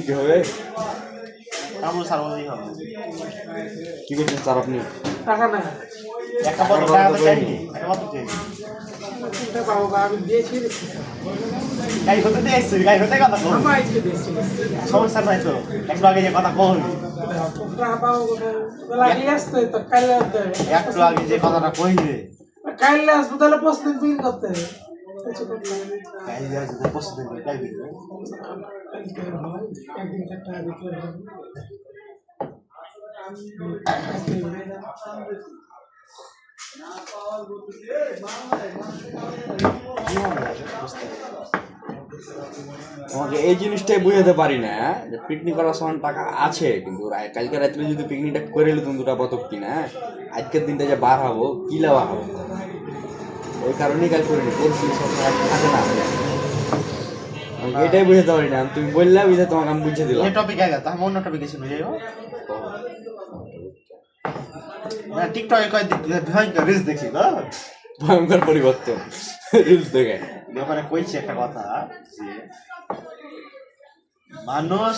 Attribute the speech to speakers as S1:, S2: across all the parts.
S1: কি হবে
S2: কামড় সারবই হবে।
S1: কি করছেন স্যার আপনি?
S3: টাকা নাই।
S2: একটা বড় টাকা তো চাইনি একটা বড়
S3: আমার
S2: সমস্যা নাই তো একটু আগে যে কথা। একটু আগে কথাটা কইলে।
S3: কাইলে আসব তাহলে প্রস্তুত করতে। হয়,
S1: তোমাকে এই জিনিসটাই বুঝাতে পারি না যে পিকনিক করার সময় টাকা আছে কিন্তু কালকে রাত্রে যদি পিকনিকটা করে এলো তুমি দুটা বতক কিনা আজকের দিনটা যে বার হব কি লাভ হব? ওই কারণেই কাল করিনি সবসময় থাকে না। এটাই বুঝাতে পারি না তুমি বললে বুঝে তোমাকে আমি বুঝে দিলাম।
S2: টপিক আগে তো আমি অন্য টপিকে শুনে যাইও মানে টিকটকে কয় ভয়ঙ্কর রিলস দেখছি তো
S1: ভয়ঙ্কর পরিবর্তন রিলস দেখে।
S2: ওখানে কইছে একটা কথা যে মানুষ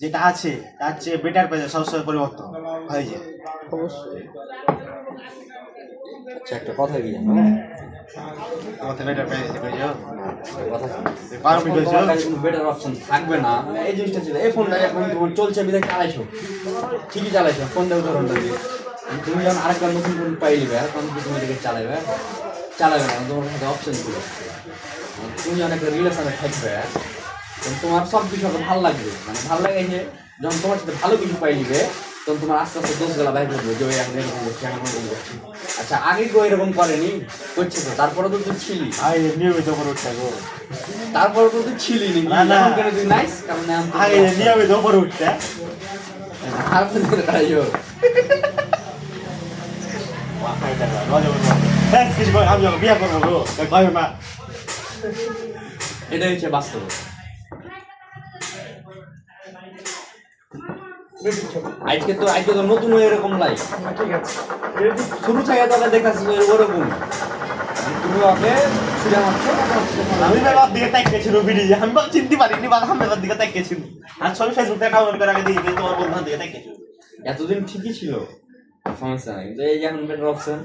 S2: যেটা আছে তার চেয়ে বেটার পেয়ে যায় সবসময় পরিবর্তন হয়ে যায়।
S1: অবশ্যই। আচ্ছা একটা কথা কি জানো?
S2: বেটার
S1: তোমার কোনো বেটার অপশন থাকবে না। মানে এই জিনিসটা ছিল। এই ফোনটা এখন চলছে চালাইছো। ঠিকই চালাইছো। ফোন দেবো দিয়ে। তুমি যখন আরেকটা নতুন ফোন তুমি এটাকে চালাবে চালাবে না তোমার কাছে অপশন ছিল। তুমি যখন একটা রিলেশনে থাকবে তোমার সব কিছু হবে ভালো লাগবে। মানে ভালো লাগে যে যখন তোমার সাথে ভালো কিছু পাইলিবে তখন তোমার আস্তে আস্তে দোষ গেলা বাইর করবে যে এখন এরকম করছে এখন এরকম করছে আচ্ছা আগে কেউ এরকম করেনি? করছে তো তারপরে তো তুই ছিলি।
S2: আই নিয়মিত করে উঠতে গো।
S1: তারপরে তো তুই ছিলি নি
S2: না, না।
S1: কেন তুই নাইস? কারণ
S2: আগে নিয়মিত করে
S1: আর তো
S2: আমি বিয়া করব গো
S1: এটাই হচ্ছে বাস্তব। আজকে তো আজকে তো নতুন এরকম লাই
S3: ঠিক আছে।
S1: শুরু থেকে তোকে দেখাচ্ছি ওরকম। তুমি ওকে ছুড়ে মারছো
S2: আমি বেলার দিকে তাকিয়েছিল ভিডিও আমি বা চিনতে পারিনি বা আমি বেলার দিকে তাকিয়েছিল আর ছবি ফেসবুকে ডাউনলোড করে আগে দিয়ে তোমার বন্ধুর দিকে তাকিয়েছিল
S1: এতদিন ঠিকই ছিল। সমস্যা নাই কিন্তু এই যে এখন বেটার অপশন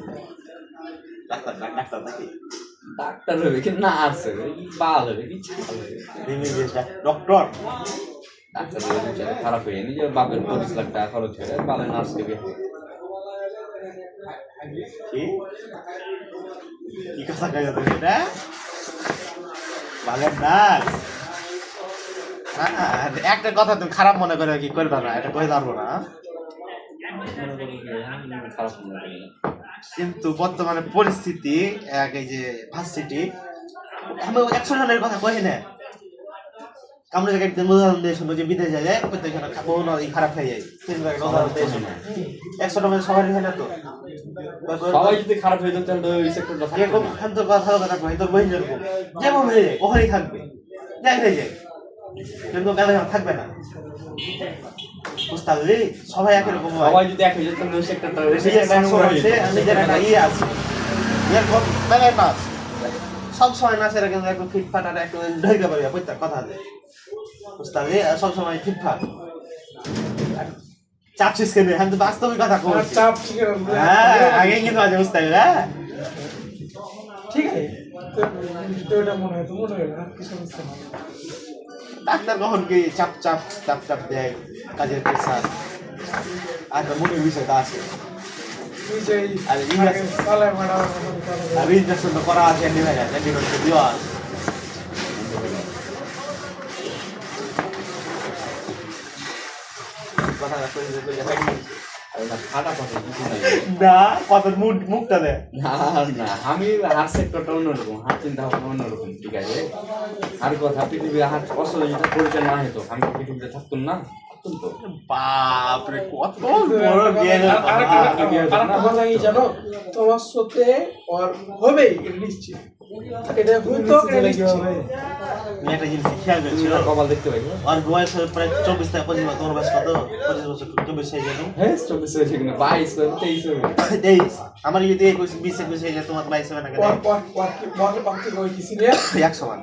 S2: ডাক্তার ডাক্তার নাকি?
S1: ডাক্তার হবে কি নার্স হবে বাল হবে কি ছাল হবে
S2: ডক্টর
S1: ডাক্তার খারাপ হয়ে নিজের বাপের পঁচিশ লাখ টাকা খরচ করে বালে নার্স দেবে
S2: কি? কথা এটা? ভালো না না, একটা কথা তুমি খারাপ মনে করে কি করবে না, এটা কই পারব না। কিন্তু বর্তমানে পরিস্থিতি, এক এই যে ভার্সিটি, আমি একশো জনের কথা কই না আমরা যে একদিন উদাহরণ দিয়ে শুনব যে বিদেশে যায় প্রত্যেকখানে খাব না খারাপ হয়ে যায়। তিন লাখ উদাহরণ দিয়ে শুনো একশোটা মধ্যে সবারই হয় না তো?
S1: সবাই যদি খারাপ হয়ে যেত তাহলে ওই সেক্টরটা
S2: এরকম কথা কথা কই তোর বহিন যেরকম যেমন হয়ে যায় ওখানেই থাকবে। যাই হয়ে যায়। কিন্তু কালে থাকবে না। বুঝতে পারলি সবাই একই রকম
S1: সবাই যদি এক হয়ে যেত তাহলে ওই সেক্টরটা
S2: নিজের একশো একটা ইয়ে আছে। এর কোন বেলায় নাচ সব সময় নাচের কিন্তু একটু ফিটফাট আর একটু ঢেকে পারবে কথা আছে। বুঝতে পারলি আর সব সময় ফিটফাট চাপছিস কেন আমি তো বাস্তবিক কথা
S3: আর চাপ ঠিক
S2: হ্যাঁ আগে কিন্তু আছে বুঝতে হ্যাঁ
S3: ঠিক আছে তো- মনে হয় তো মনে হয় না
S2: ডাক্তার কখন কি চাপ চাপ চাপ চাপ দেয় কাজের প্রেশার আর মনের বিষয়টা আছে আর ইংরেজি-। আর করা আছে অ্যান্টিবায়োটিক দেওয়া আছে না মুখ মুখটা দে
S1: না না আমি হার সেক্টরটা অন্যরকম হার চিন্তা ভাবনা অন্যরকম ঠিক আছে? আর কথা পৃথিবীর হার যেটা পরিচয় না হতো আমি পৃথিবীতে থাকতাম না? থাকতাম তো।
S2: বাপ রে কত বড়
S3: আর-
S2: কথা।
S3: জানো? তোমার সাথে ওর হবেই নিশ্চিত। এটা হইতো এটা নিশ্চিত
S2: আমি জিনিস খেয়াল
S1: তুমি
S2: করেছিল
S1: দেখতে পাই
S2: আর বয়স প্রায় চব্বিশ থেকে পঁচিশ বছর তোমার বয়স কত? পঁচিশ বছর চব্বিশ হয়ে গেল।
S1: হ্যাঁ চব্বিশ হয়েছে কিনা? বাইশ তেইশ হবে।
S2: তেইশ। আমার যদি একুশ বিশ একুশ হয়ে যায় তোমার বাইশ হবে না এক সমান।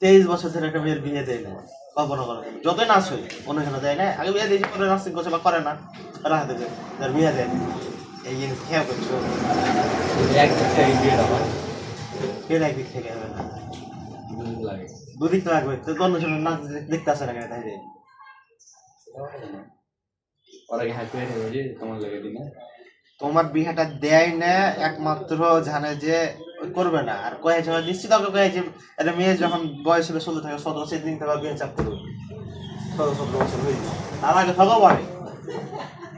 S2: তেইশ বছর ধরে একটা মেয়ের বিয়ে দেয় না। কল্পনা করো। যতই নাচ হই অন্য কেন দেয় না। আগে বিয়ে দিয়েছি পরে করছে বা করে না রাখা দেবে তার বিয়ে দেয় না। এই জিনিস খেয়াল করছ
S1: এক থেকে বিয়েটা হয়।
S2: বিয়ে একদিক থেকে হবে না। দুদিক লাগবে। তো অন্য সময় নাচ দেখতে আসে না কেন তাই
S1: হয়ে তোমার
S2: তোমার বিয়েটা দেয় না একমাত্র জানে যে করবে না। আর কয়েছে নিশ্চিত ওকে কয়েছে একটা মেয়ে যখন বয়স হবে ষোলো থাকে সতেরো সেই দিন থেকে বিয়ে চাপ করবে সতেরো সতেরো বছর হয়ে। তার আগে থাকো পারে।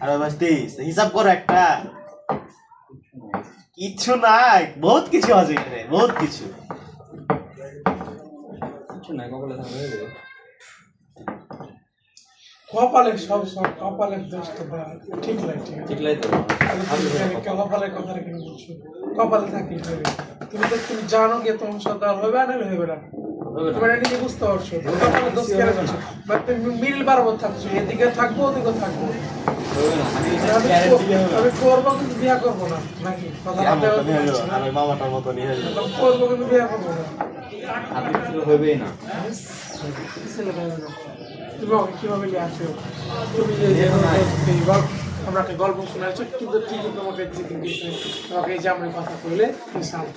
S2: আর ওই বয়স তেইশ। হিসাব করো একটা। কিচ্ছু নাই বহুত কিছু আছে এখানে বহুত কিছু।
S1: কিছু নাই কপালে থাকবে
S3: কপালে সব সব কপালে দোষ তো ঠিক লাগে ঠিক আছে।
S1: ঠিক লাগে
S3: কপালে কেন বলছো। কপালে থাকি তুমি তো তুমি জানো গিয়ে তোমার সাথে আর হবে না হবে না। এটা নিজে বুঝতে পারছ। তুমি দোষ কেন বাট তুমি মিল বারবার থাকছো এদিকে থাকব ওদিকে থাকব।
S1: আমি
S3: করব কিন্তু বিয়া করব না নাকি? কথা
S2: আমার মামাটার মতো নিয়ে
S3: করব কিন্তু বিয়া করব না।
S1: হবেই না
S3: ছেলেটা হবে না। তুমি কীভাবে নিয়ে আসো তুমি যে যে এই গল্প শোনাচ্ছ কিন্তু ঠিকই তোমাকে তোমাকে এই যে আমি কথা বললে তুমি শান্ত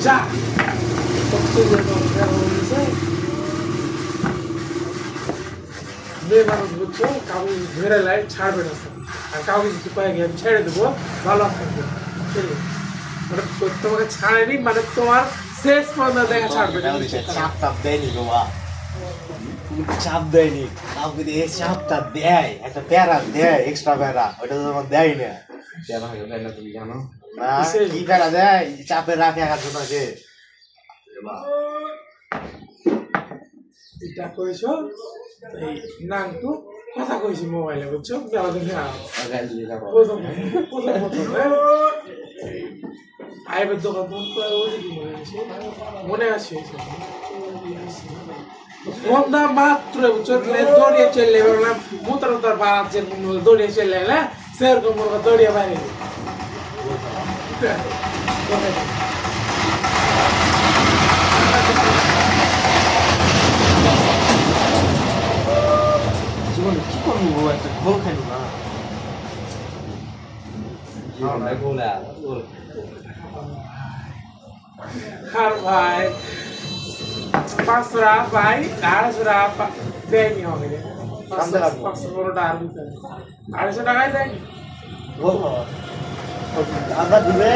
S3: যা। ছেড়ে দেবো তোমাকে মানে তোমার ছাড়বে
S2: চাপ টাপ দেয়নি চাপ দেয়নি কাউকে দিয়ে চাপটা দেয় একটা প্যারা দেয় এক্সট্রা প্যারা ওটা তো তোমার দেয় না
S1: না তুমি জানো
S2: কি প্যারা দেয়? চাপে রাখে একা জোনাকে
S3: এটা কইছো? এই নাংটু কথা কইছি মোবাইলে বুঝছ? মেলা দেখে হ্যাঁ? এই আইবের দোকান মনে আছে? আছে। ফোন না মাত্র বুঝছ? দৌড়িয়ে চলে বললাম মুতার বাড়াচ্ছে দৌড়িয়ে চলে এলে সেরকম দৌড়িয়ে বাইরে
S2: জীবনে কি করব বাবা? একটা ঘোল খাইলো না
S1: জীবনটা গোলা গোল
S3: আর ভাই পাঁচশোটা ভাই
S2: আদা দিবে
S3: দিবে?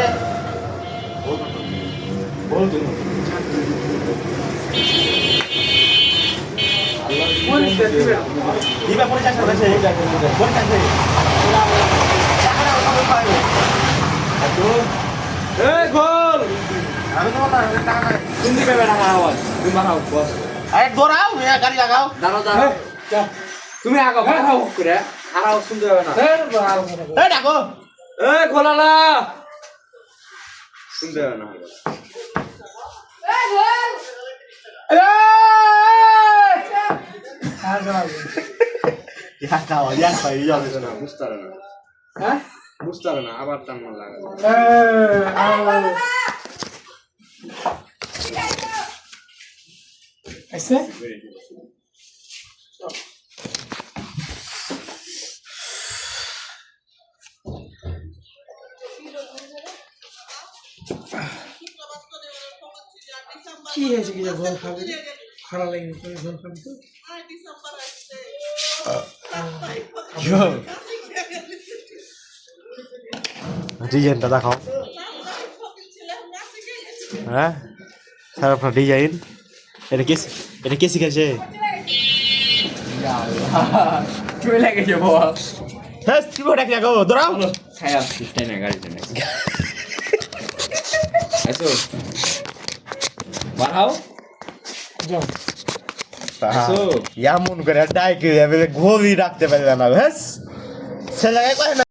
S3: না
S2: টাকা নাই।
S1: তুমি
S2: দাঁড়াও
S3: হ্যাঁ,
S1: আগাও করে। আর আওয়াজ হবে না।
S2: এই
S1: গোলালা শুনতে না।
S3: শোনাবো।
S2: ইয়া খাওয়া
S3: হয়েছে কি ঘর খাবে? খারাপ লাগে তুমি ঘর খাবে তো?
S2: ডিজাইনটা দেখাও। হ্যাঁ? স্যার আপনার ডিজাইন? এটা কে এটা কে শিখেছে
S1: তুমি লেগে যাব
S2: হ্যাঁ দৌড়াও।
S1: খাই আসছি তাই না গাড়িতে নাকি? আইসো। বাড়াও
S3: যাও।
S2: এমন করে ডাইকে যাবে ঘড়ি রাখতে পারবে না ব্যাস ছেলেকে কয় না